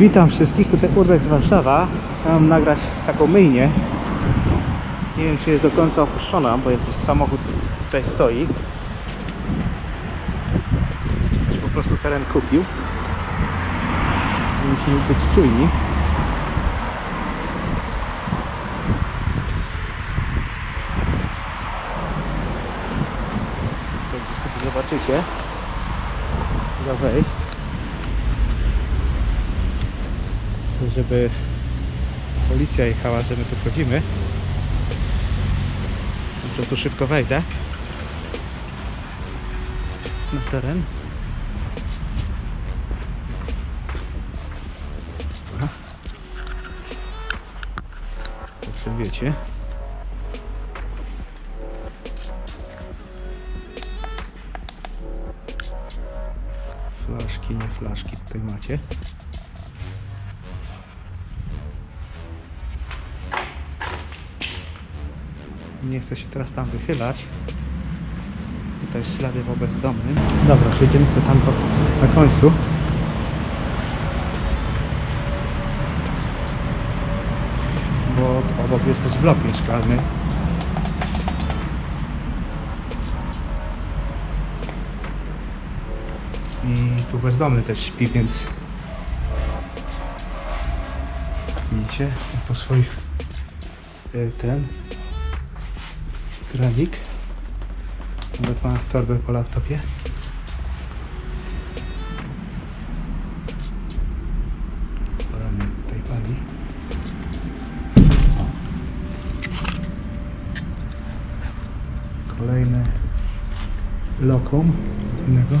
Witam wszystkich, tutaj Urbex Warszawa. Chciałem nagrać taką myjnię. Nie wiem czy jest do końca opuszczona, bo jakiś samochód tutaj stoi. Ktoś po prostu teren kupił. Musimy być czujni. To gdzieś sobie zobaczycie. Trzeba wejść. Żeby policja jechała, że my tu wchodzimy. Po prostu szybko wejdę na teren. Czym wiecie. Flaszki, nie flaszki tutaj macie. Nie chcę się teraz tam wychylać. Tutaj ślady po bezdomnym. Dobra, przejdziemy sobie tam po, na końcu. Bo obok jest też blok mieszkalny. I tu bezdomny też śpi, więc widzicie, to swój y, ten granik. Nawet ma torbę po laptopie. Poranek tutaj pali. Kolejny lokum innego.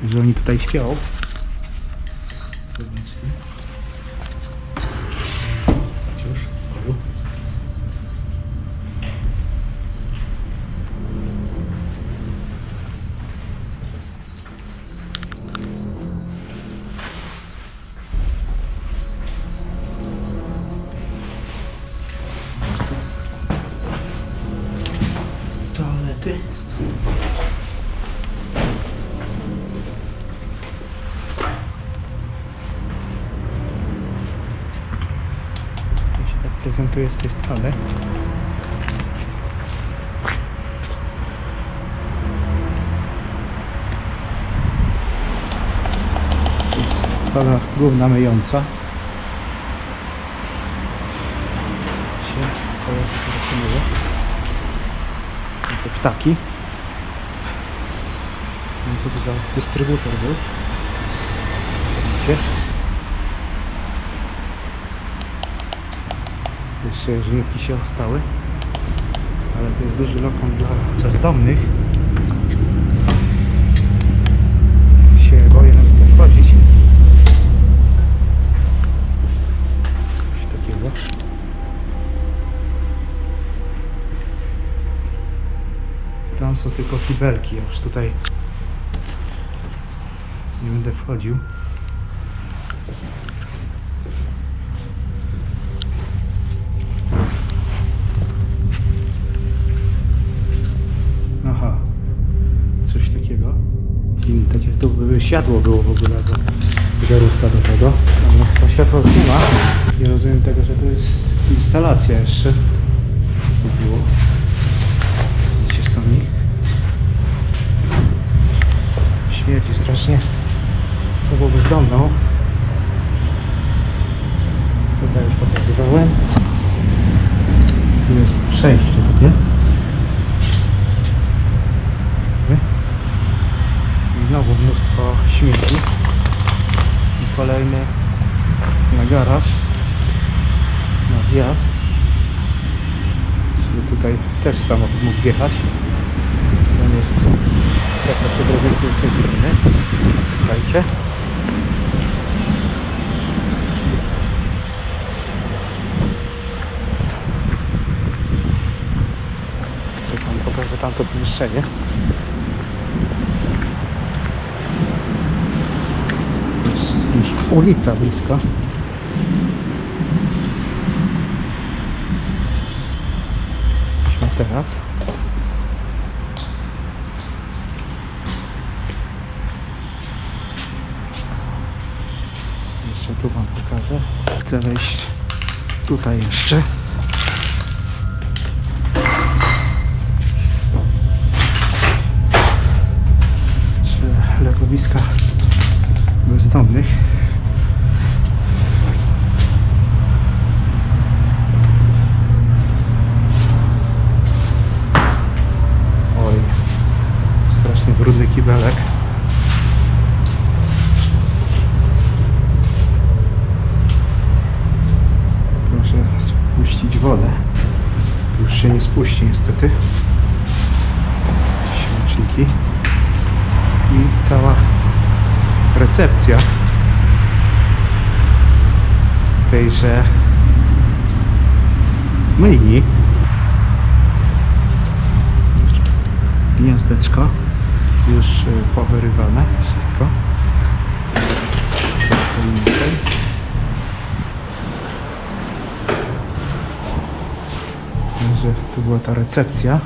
Także oni tutaj śpią. Tak prezentuje z tej strony. Jest Fala główna myjąca. Się- jest myje. I Te ptaki. Co to za dystrybutor był? Widzicie? Jeszcze żniwki się ostały. Ale to jest duży lokal dla bezdomnych. Się boję nawet tam wchodzić. Coś takiego. Tam są tylko kibelki, ja już tutaj nie będę wchodził. I tak jak tu by światło było w ogóle do zegarówka do tego. Ale chyba nie ma. Nie rozumiem tego, że to jest instalacja jeszcze. Co to było? Widzicie sami? Śmierdzi strasznie. Było bezdomną. Tutaj już pokazywałem. Tu jest przejście takie. Znowu mnóstwo śmieci. I kolejny na garaż. Na wjazd. Czyli tutaj też samochód mógł wjechać. Tam jest taka prezentuje z strony. Słuchajcie. Czekam, pokażę tamto pomieszczenie. ulica blisko. Idźmy teraz. Jeszcze tu wam pokażę. Chcę wejść tutaj jeszcze. Czy legowiska bezdomnych. I cała recepcja tejże myjni. Gniazdeczko już y, powyrywane wszystko. Także to była ta recepcja.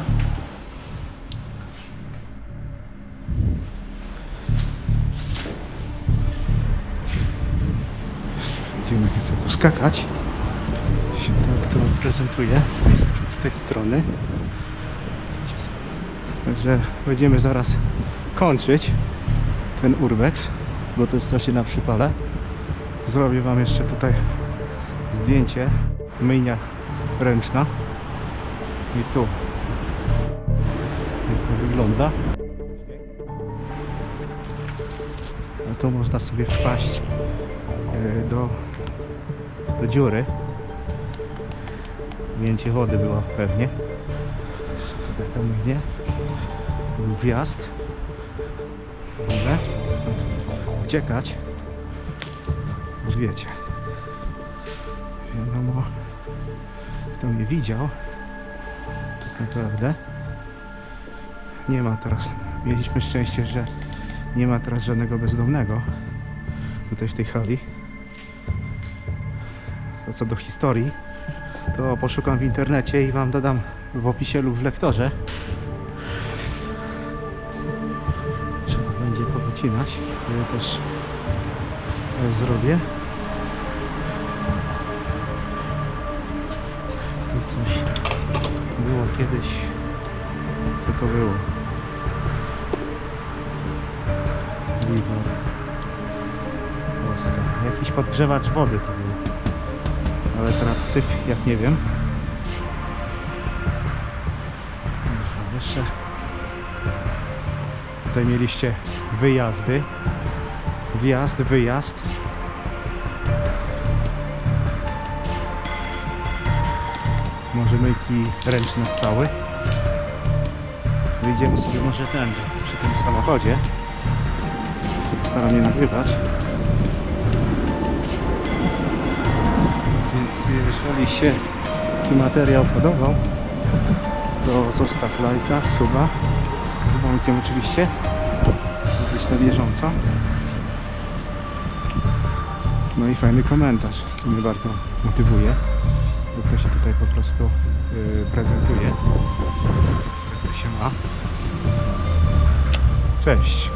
Się to prezentuje z tej, z tej strony. Także będziemy zaraz kończyć ten urbex, bo to jest strasznie na przypale. Zrobię Wam jeszcze tutaj zdjęcie myjnia ręczna. I tu. Jak to wygląda. A tu można sobie wpaść e, do, do dziury. Mięcie wody była pewnie. Tutaj to. Był wjazd. Dobra. Uciekać. Już wiecie. Wiadomo, kto mnie widział. Tak naprawdę. Nie ma teraz. Mieliśmy szczęście, że nie ma teraz żadnego bezdomnego tutaj w tej hali. To co do historii, to poszukam w internecie i Wam dodam w opisie lub w lektorze. Trzeba będzie powycinać. To ja też e, zrobię. Tu coś było kiedyś. Co to było? Liwor. Jakiś podgrzewacz wody to był. Ale teraz syf, jak nie wiem. Jeszcze tutaj mieliście wyjazdy. Wjazd, wyjazd. Może myjki ręczne stały. Wyjdziemy sobie może tędy, przy tym samochodzie. Staram nie nagrywać. Więc jeżeli się taki materiał podobał, to zostaw lajka, suba, z dzwonkiem oczywiście, być na bieżąco. No i fajny komentarz, to mnie bardzo motywuje, bo to się tutaj po prostu yy, prezentuje. Jak to się ma. Cześć.